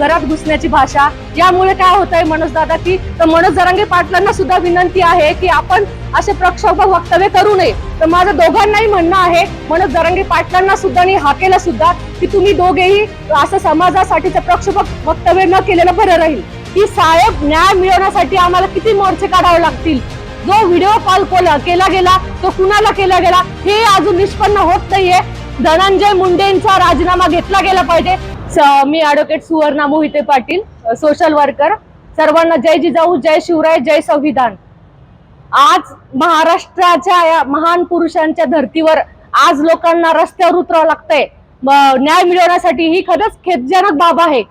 घरात घुसण्याची भाषा. यामुळे काय होत आहे मनोज दादा की तर मनोज जरांगे पाटलांना सुद्धा विनंती आहे की आपण असे प्रक्षोभक वक्तव्य करू नये. तर माझं दोघांनाही म्हणणं आहे मनोज जरांगे पाटलांना सुद्धा आणि हाकेला सुद्धा की तुम्ही दोघेही असं समाजासाठीचं प्रक्षोभक वक्तव्य न केलेलं बरं राहील. की साहेब न्याय मिळवण्यासाठी आम्हाला किती मोर्चे काढावे लागतील? जो व्हिडिओ कॉल केला गेला तो कुणाला केला गेला हे अजून निष्पन्न होत नाहीये. धनंजय मुंडेंचा राजीनामा घेतला गेला पाहिजे. मी advocate Suvarna Mohite Patil social worker सर्वांना जय जिजाऊ जय शिवराय जय संविधान. आज महाराष्ट्राच्या या महान पुरुषांच्या धर्तीवर आज लोकांना रस्त्यावर उतरावं लागतंय. न्याय मिळवण्यासाठी ही खरंच खेदजनक बाब आहे.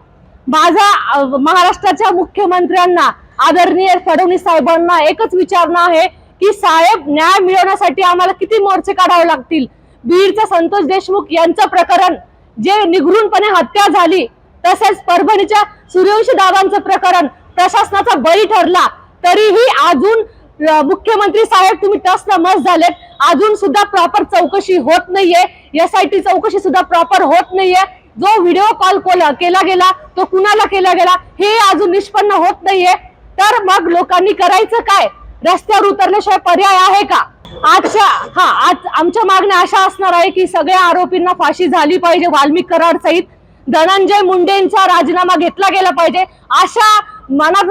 माझा महाराष्ट्राच्या मुख्यमंत्र्यांना आदरणीय फडणवीस साहेबांना एकच विचारणं आहे की साहेब न्याय मिळवण्यासाठी आम्हाला किती मोर्चे काढावे लागतील? बीडचा संतोष देशमुख यांचं प्रकरण जे निघरूनपणे हत्या झाली तसेच परभणीच्या सूर्यवंशी दादांचं प्रकरण प्रशासनाचा बळी ठरला तरीही अजून मुख्यमंत्री साहेब तुम्ही टस मस झालेत अजून सुद्धा प्रॉपर चौकशी होत नाहीये एस आय टी चौकशी सुद्धा प्रॉपर होत नाहीये. जो व्हिडिओ कॉल केला गेला तो कुणाला केला गेला हे अजून निष्पन्न होत नाहीये. तर मग लोकांनी करायचं काय? रस्त्यावर उतरल्याशिवाय पर्याय आहे का? आजच्या हा आज आमच्या मागण्या अशा असणार आहे की सगळ्या आरोपींना फाशी झाली पाहिजे वाल्मिक कराड सहित धनंजय मुंडेंचा राजीनामा घेतला गेला पाहिजे. अशा मनात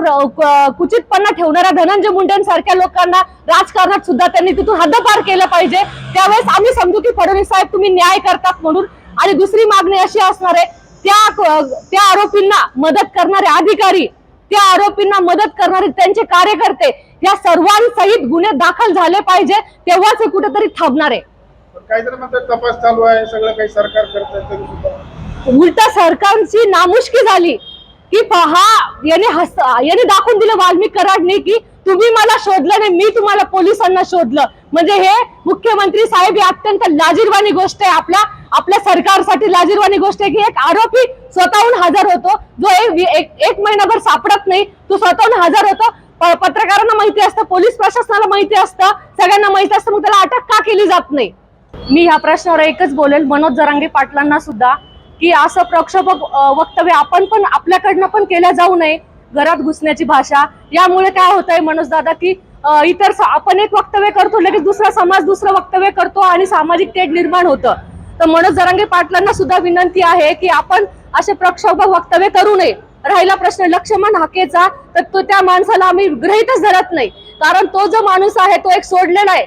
कुचितपणा ठेवणाऱ्या धनंजय मुंडेंसारख्या लोकांना राजकारणात सुद्धा त्यांनी तिथून हद्दपार केलं पाहिजे. त्यावेळेस आम्ही समजू की फडणवीस साहेब तुम्ही न्याय करतात म्हणून. आणि दुसरी मागणी अशी असणार आहे त्या त्या आरोपींना मदत करणारे अधिकारी त्या आरोपींना मदत करणारे त्यांचे कार्यकर्ते या सर्वांसहित गुन्हे दाखल झाले पाहिजे तेव्हाच हे कुठेतरी थांबणार आहे. पण काही जण म्हणतात तपास चालू आहे सगळं काही सरकार करत उलटा सरकारची नामुष्की झाली की पहा याने हस याने दाखवून दिलं वाल्मिक कराडने की तुम्ही मला शोधलं नाही मी तुम्हाला पोलिसांना शोधलं. म्हणजे हे मुख्यमंत्री साहेब ही अत्यंत लाजीरवाणी गोष्ट आहे आपल्या आपल्या सरकारसाठी लाजीरवाणी गोष्ट आहे की एक आरोपी स्वतःहून हजर होतो. जो एक एक- महिनाभर सापडत नाही तो स्वतःहून हजर होतो. प- पत्रकारांना माहिती असतं पोलीस प्रशासनाला माहिती असतं. सगळ्यांना माहिती असतं मग त्याला अटक का केली जात नाही? मी ह्या प्रश्नावर एकच बोलेल मनोज जरांगे पाटलांना सुद्धा की असं प्रक्षोभक वक्तव्य आपण पण आपल्याकडनं पण केल्या जाऊ नये घरात घुसण्याची भाषा. यामुळे काय होत आहे मनोज दादा की इतर आपण एक वक्तव्य करतो लगेच दुसरा समाज दुसरं वक्तव्य करतो आणि सामाजिक तेढ निर्माण होतं. तर मनोज जरांगे पाटलांना सुद्धा विनंती आहे की आपण असे प्रक्षोभक वक्तव्य करू नये. राहिला प्रश्न लक्ष्मण हाकेचा तर तो त्या माणसाला आम्ही गृहीतच धरत नाही. कारण तो जो माणूस आहे तो एक सोडलेला आहे.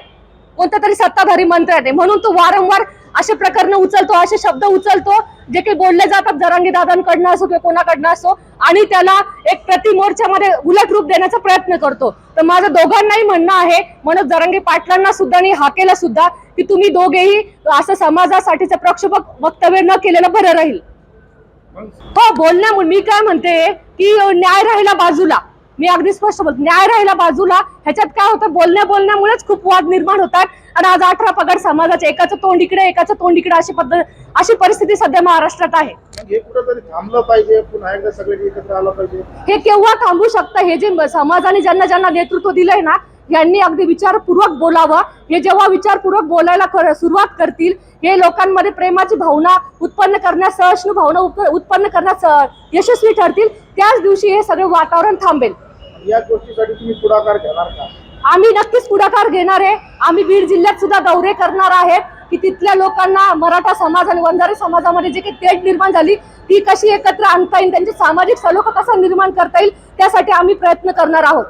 कोणत्या तरी सत्ताधारी मंत्री आहे. म्हणून तो वारंवार असे प्रकरण उचलतो असे शब्द उचलतो जे काही बोलले जातात जरांगी दादांकडनं असो किंवा कोणाकडनं असो आणि त्याला एक प्रति मोर्चामध्ये उलट रूप देण्याचा प्रयत्न करतो. तर माझं दोघांनाही म्हणणं आहे म्हणून जरांगी पाटलांना सुद्धा आणि हाकेला सुद्धा की तुम्ही दोघेही असं समाजासाठीचं प्रक्षोभक वक्तव्य न केलेलं बरं राहील. हो बोलण्यामुळे मी काय म्हणते की न्याय राहिला बाजूला. मी अगदी स्पष्ट बोलतो न्याय राहिला बाजूला. ह्याच्यात काय होतं बोलण्या बोलण्यामुळेच खूप वाद निर्माण होतात. आणि आज अठरा पगार समाजाचे एकाचं तोंड इकडे एकाचं तोंड इकडे अशी पद्धत अशी परिस्थिती सध्या महाराष्ट्रात आहे. हे हे केव्हा थांबू शकतं? हे जे समाजाने ज्यांना ज्यांना नेतृत्व दिलंय ना यांनी अगदी विचारपूर्वक बोलावं. हे जेव्हा विचारपूर्वक बोलायला कर- सुरुवात करतील हे लोकांमध्ये प्रेमाची भावना उत्पन्न करण्यास सहिष्णू भावना उप- उत्पन्न करण्यास यशस्वी ठरतील. त्याच दिवशी हे सगळे वातावरण थांबेल. या गोष्टीसाठी तुम्ही पुढाकार घेणार का? आम्ही नक्कीच पुढाकार घेणार आहे. आम्ही बीड जिल्ह्यात सुद्धा दौरे करणार आहेत की तिथल्या लोकांना मराठा समाज आणि वंजारी समाजामध्ये जे काही तेढ निर्माण झाली ती कशी एकत्र आणता येईल त्यांचे सामाजिक सलोखा कसा निर्माण करता येईल त्यासाठी आम्ही प्रयत्न करणार आहोत.